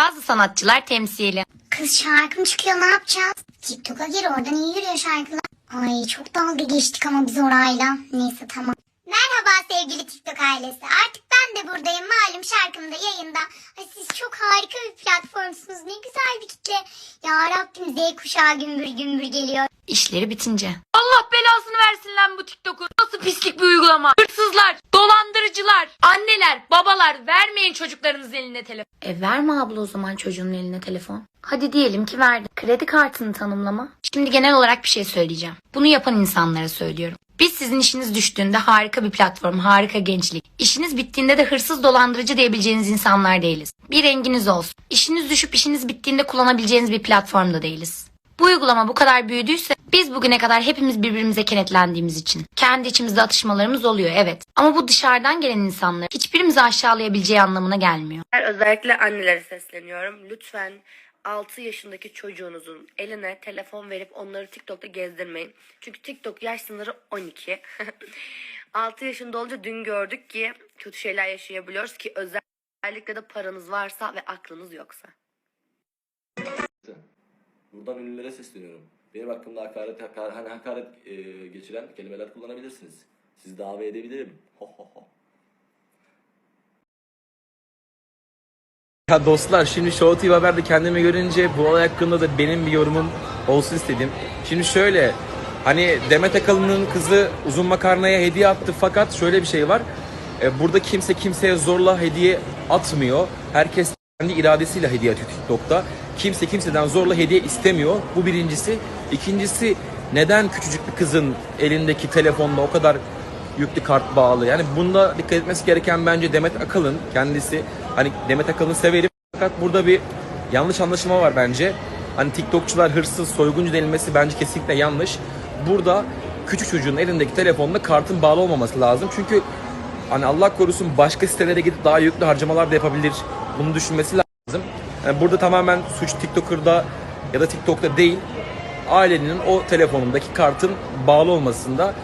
Bazı sanatçılar temsili. Kız şarkım çıkıyor ne yapacağız? TikTok'a gir oradan iyi yürüyor şarkılar. Ay çok dalga geçtik ama biz orayla. Neyse tamam. Merhaba sevgili TikTok ailesi. Artık ben de buradayım. Malum şarkım da yayında. Ay siz çok harika bir platformsunuz. Ne güzel bir kitle. Ya Rabbim Z kuşağı gümbür gümbür geliyor. İşleri bitince. Allah belasını versin lan bu TikTok'un. Nasıl pislik bir uygulama. Hırsızlar, dolandırıcılar, anneler, babalar vermeyin çocuklarınızın eline telefon. E verme abla o zaman çocuğun eline telefon. Hadi diyelim ki verdi. Kredi kartını tanımlama. Şimdi genel olarak bir şey söyleyeceğim. Bunu yapan insanlara söylüyorum. Biz sizin işiniz düştüğünde harika bir platform, harika gençlik. İşiniz bittiğinde de hırsız dolandırıcı diyebileceğiniz insanlar değiliz. Bir renginiz olsun. İşiniz düşüp işiniz bittiğinde kullanabileceğiniz bir platformda değiliz. Bu uygulama bu kadar büyüdüyse biz bugüne kadar hepimiz birbirimize kenetlendiğimiz için. Kendi içimizde atışmalarımız oluyor evet. Ama bu dışarıdan gelen insanlar hiçbirimizi aşağılayabileceği anlamına gelmiyor. Özellikle annelere sesleniyorum. Lütfen 6 yaşındaki çocuğunuzun eline telefon verip onları TikTok'ta gezdirmeyin. Çünkü TikTok yaş sınırı 12. 6 yaşında olunca dün gördük ki kötü şeyler yaşayabiliyoruz ki özellikle de paranız varsa ve aklınız yoksa. Buradan ünlülere sesleniyorum. Benim hakkımda hakaret, hakaret, hani hakaret e, geçiren kelimeler kullanabilirsiniz. Sizi davet edebilirim. Ho ho ho. Ya dostlar şimdi Show TV Haber'de kendimi görünce bu olay hakkında da benim bir yorumum olsun istedim. Şimdi şöyle hani Demet Akalın'ın kızı uzun makarnaya hediye attı fakat şöyle bir şey var. E, burada kimse kimseye zorla hediye atmıyor. Herkes kendi iradesiyle hediye atıyor TikTok'ta. Kimse kimseden zorla hediye istemiyor. Bu birincisi. İkincisi neden küçücük bir kızın elindeki telefonla o kadar yüklü kart bağlı. Yani bunda dikkat etmesi gereken bence Demet Akalın kendisi. Hani Demet Akalın'ı severim fakat burada bir yanlış anlaşılma var bence. Hani TikTokçular hırsız, soyguncu denilmesi bence kesinlikle yanlış. Burada küçük çocuğun elindeki telefonla kartın bağlı olmaması lazım. Çünkü hani Allah korusun başka sitelere gidip daha yüklü harcamalar da yapabilir. Bunu düşünmesi lazım. Yani burada tamamen suç TikToker'da ya da TikTok'ta değil ailenin o telefonundaki kartın bağlı olmasında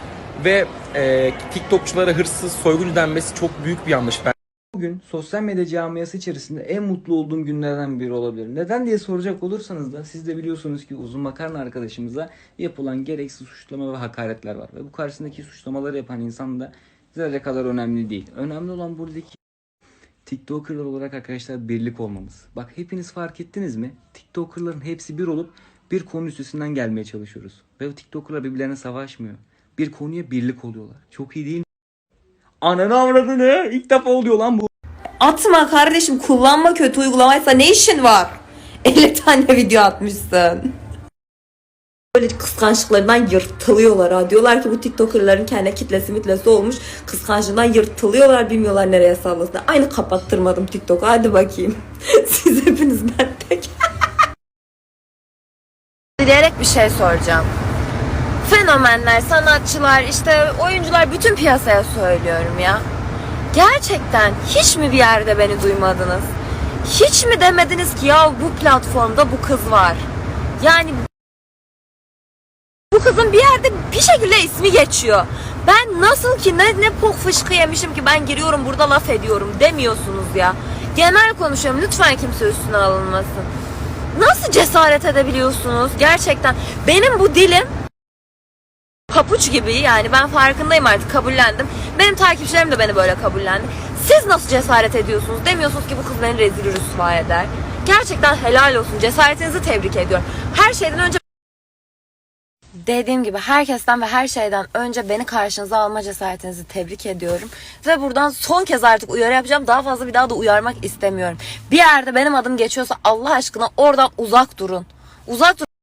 ve e, TikTokçulara hırsız, soyguncu denmesi çok büyük bir yanlış bence. Bugün sosyal medya camiası içerisinde en mutlu olduğum günlerden biri olabilir. Neden diye soracak olursanız da siz de biliyorsunuz ki uzun makarna arkadaşımıza yapılan gereksiz suçlama ve hakaretler var. Ve bu karşısındaki suçlamaları yapan insan da zerre kadar önemli değil. Önemli olan buradaki TikToker'lar olarak arkadaşlar birlik olmamız. Bak hepiniz fark ettiniz mi? TikToker'ların hepsi bir olup bir konu üstesinden gelmeye çalışıyoruz. Ve o TikToker'lar birbirlerine savaşmıyor. Bir konuya birlik oluyorlar. Çok iyi değil mi? Ananı avradını ilk defa oluyor lan bu. Atma kardeşim kullanma kötü uygulamaysa ne işin var? 50 tane video atmışsın. Böyle kıskançlıklarından yırtılıyorlar ha. Diyorlar ki bu TikToker'ların kendi kitlesi mitlesi olmuş. Kıskançlığından yırtılıyorlar bilmiyorlar nereye sallasın. Aynı kapattırmadım TikTok'u hadi bakayım. Siz hepiniz ben tek. Diyerek bir şey soracağım. Fenomenler, sanatçılar, işte oyuncular bütün piyasaya söylüyorum ya. Gerçekten hiç mi bir yerde beni duymadınız? Hiç mi demediniz ki ya bu platformda bu kız var? Yani bu kızın bir yerde bir şekilde ismi geçiyor. Ben nasıl ki ne, ne pok fışkı yemişim ki ben giriyorum burada laf ediyorum demiyorsunuz ya. Genel konuşuyorum lütfen kimse üstüne alınmasın. Nasıl cesaret edebiliyorsunuz gerçekten? Benim bu dilim papuç gibi yani ben farkındayım artık kabullendim. Benim takipçilerim de beni böyle kabullendi. Siz nasıl cesaret ediyorsunuz? Demiyorsunuz ki bu kız beni rezil rüsva eder. Gerçekten helal olsun. Cesaretinizi tebrik ediyorum. Her şeyden önce Dediğim gibi herkesten ve her şeyden önce beni karşınıza alma cesaretinizi tebrik ediyorum. Ve buradan son kez artık uyarı yapacağım. Daha fazla bir daha da uyarmak istemiyorum. Bir yerde benim adım geçiyorsa Allah aşkına oradan uzak durun. Uzak durun.